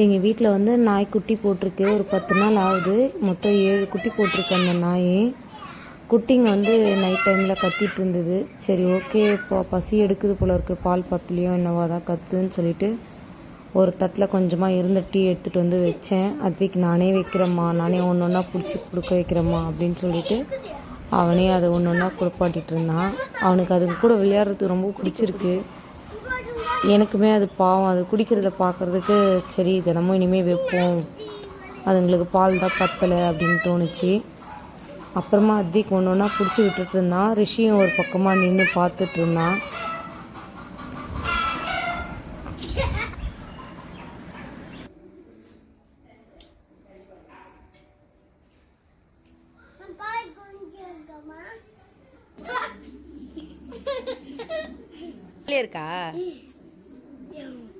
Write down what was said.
எங்கள் வீட்டில் வந்து நாய் குட்டி போட்டிருக்கு. ஒரு பத்து நாள் ஆகுது. மொத்தம் ஏழு குட்டி போட்டிருக்கு அந்த நாய். குட்டிங்க வந்து நைட் டைமில் கத்திட்டு இருந்தது. சரி ஓகே இப்போ பசி எடுக்குது போல இருக்குது பால் பத்துலேயோ என்னவோ தான் கத்துன்னு சொல்லிட்டு ஒரு தட்டில் கொஞ்சமாக இருந்த டீ எடுத்துகிட்டு வந்து வச்சேன். அதுக்கு நானே வைக்கிறேம்மா. நானே ஒன்று ஒன்றா பிடிச்சி கொடுக்க வைக்கிறேம்மா அப்படின்னு சொல்லிட்டு அவனே அதை ஒன்று ஒன்றா குளிப்பாட்டிட்டு இருந்தான். அவனுக்கு அது கூட விளையாடுறதுக்கு ரொம்ப பிடிச்சிருக்கு. எனக்குமே அது பாவம். அது குடிக்கிறத பார்க்குறதுக்கு சரி தினமும் இனிமேல் வைப்போம். அதுங்களுக்கு பால் தான் பத்தலை அப்படின்னு தோணுச்சு. அப்புறமா அத்விக் ஒன்று ஒன்றா பிடிச்சி விட்டுட்டு இருந்தான் ரிஷியும் ஒரு பக்கமாக நின்று பார்த்துட்டு இருந்தான் இருக்கா? Yeah.